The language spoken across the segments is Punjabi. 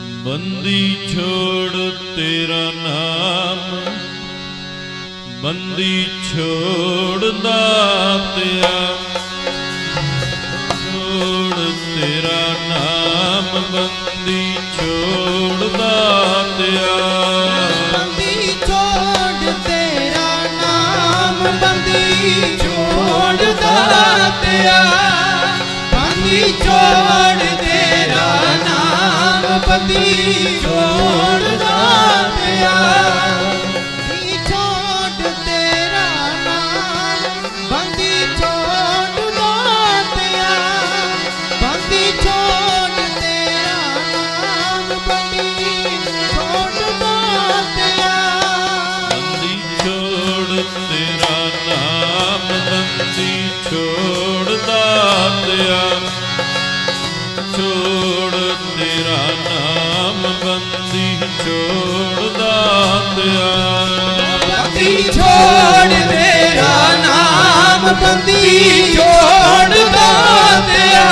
ਬੰਦੀ ਤੇਰਾ ਨਾਮ। ਬੰਦੀ ਛੋੜਦਾ ਤਿਆ ਤੇਰਾ ਨਾਮ। ਬੰਦੀ ਛੋੜਦਾ ਦਿਆ ਬੰਦੀ ਛੋੜ ਮੇਰਾ ਨਾਮ ਬੰਦੀ ਛੋੜ ਦਾਤਿਆ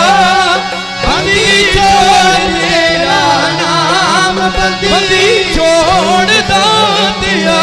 ਬੰਦੀ ਛੋੜ ਮੇਰਾ ਨਾਮ ਬੰਦੀ ਛੋੜ ਦਾਤਿਆ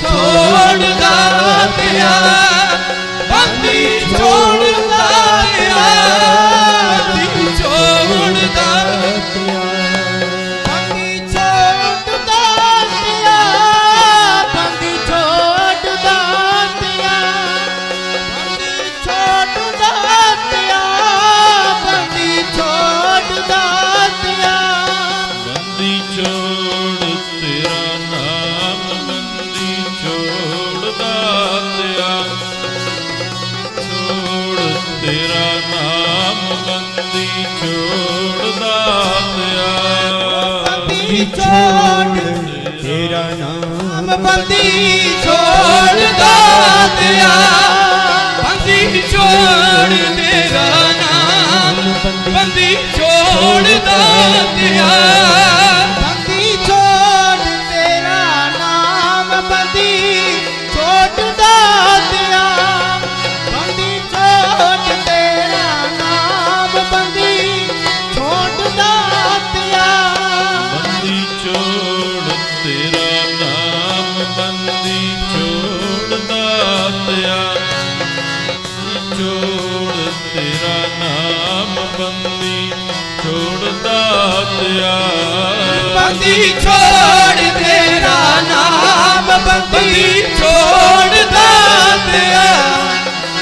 छोड़ जाते हैं ਬੰਦੀ ਛੋੜਦਾ ਆਇਆ। ਬੰਦੀ ਛੋੜ ਤੇਰਾ ਨਾਮ ਬੰਦੀ ਛੋੜਦਾ ਤੇਰਾ ਨਾਮ। ਬੰਦੀ ਛੋੜਦਾ ਆਇਆ। ਨਾਮ ਬੰਦੀ ਛੋੜਦਾ ਤਿਆ ਛੋੜ ਤੇਰਾ ਨਾਮ ਬੰਦੀ ਛੋੜਦਾ ਤਿਆ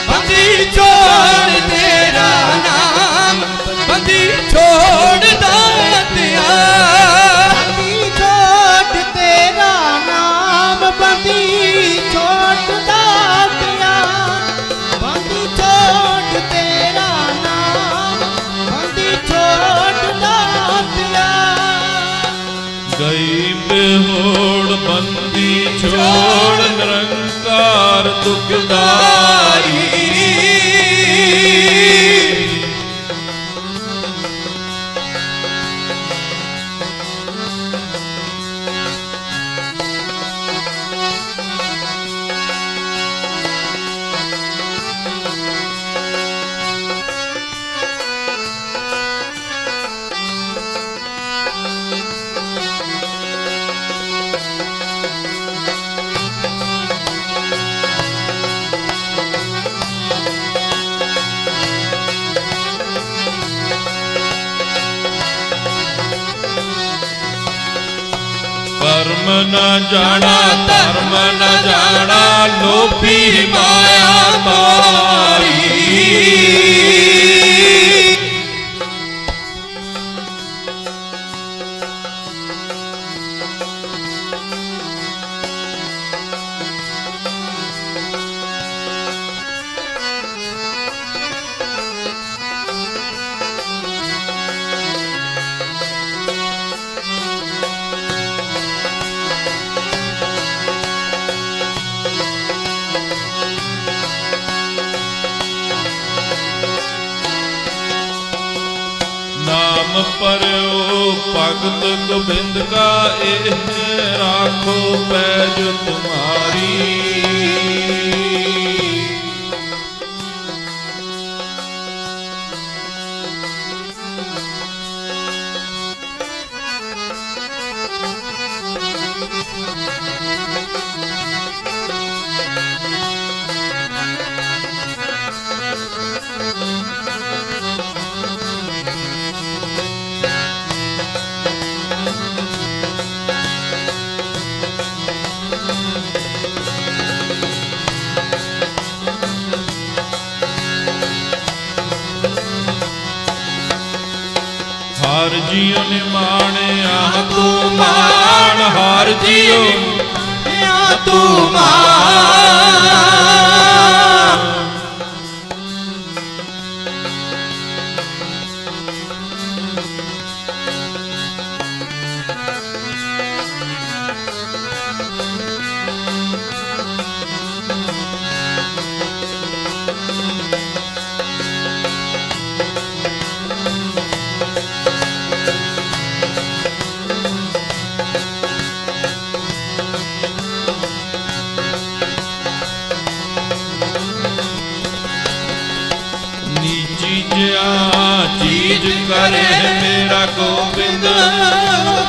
ਬੰਦੀ ਛੋੜ ਤੇਰਾ ਨਾਮ Bandi Chhor que o dó ਧਰਮ ਨ ਜਾਣਾ ਧਰਮ ਨ ਜਾਣਾ ਲੋਭੀ ਨਾਮ ਭਗਤ ਗੋਬਿੰਦ ਕਾ ਇਹ ਰਾਖੋ ਪੈਜ ਤੁਮਾਰੀ। ਜੀਉ ਨੇ ਮਾਣਿਆ ਤੂੰ ਮਾਣ ਹਰ ਜੀਉ या तू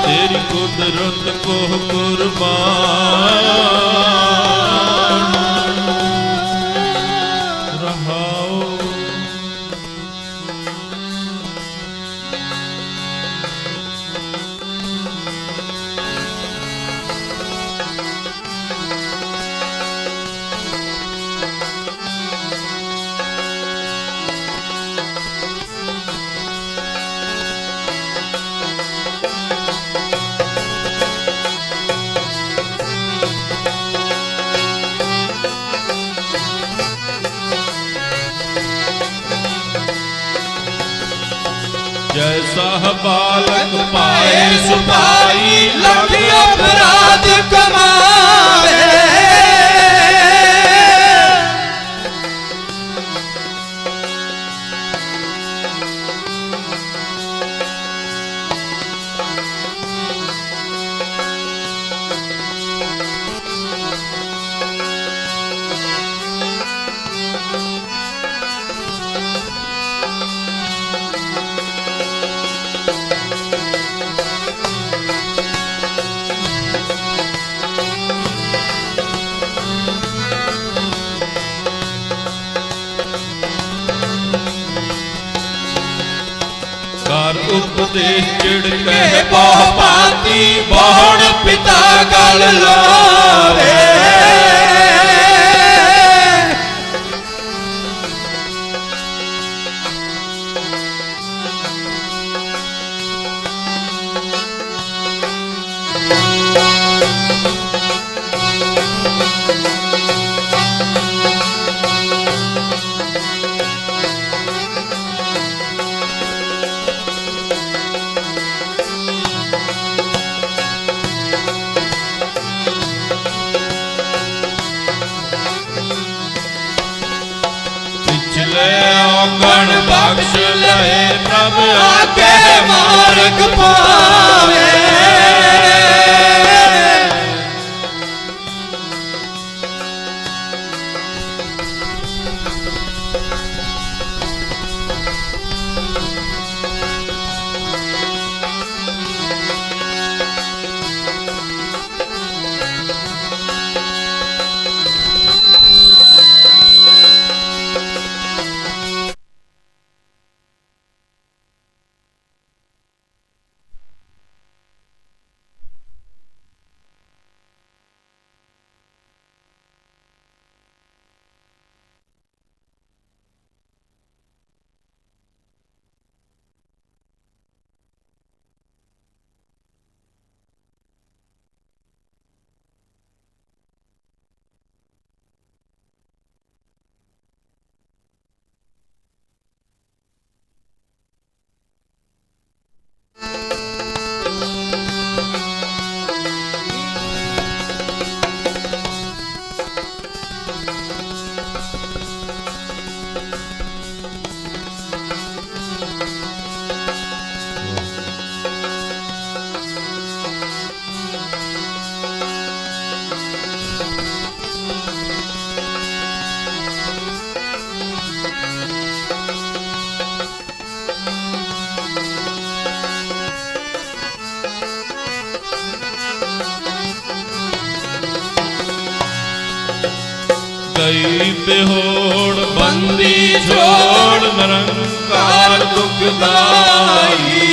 ਤੇਰੀ ਕੁਦਰਤ ਕੋ ਕੁਰਬਾਨ। ਜੈਸਾ ਬਾਲਕ ਪਾਏ ਸੁਪਾਈ लख દેશ ચિડ કહે બાપ आते ਕਈ ਬਿਹੋੜ ਬੰਦੀ ਛੋੜ ਨਿਰੰਕਾਰ ਦੁਖਦਾਈ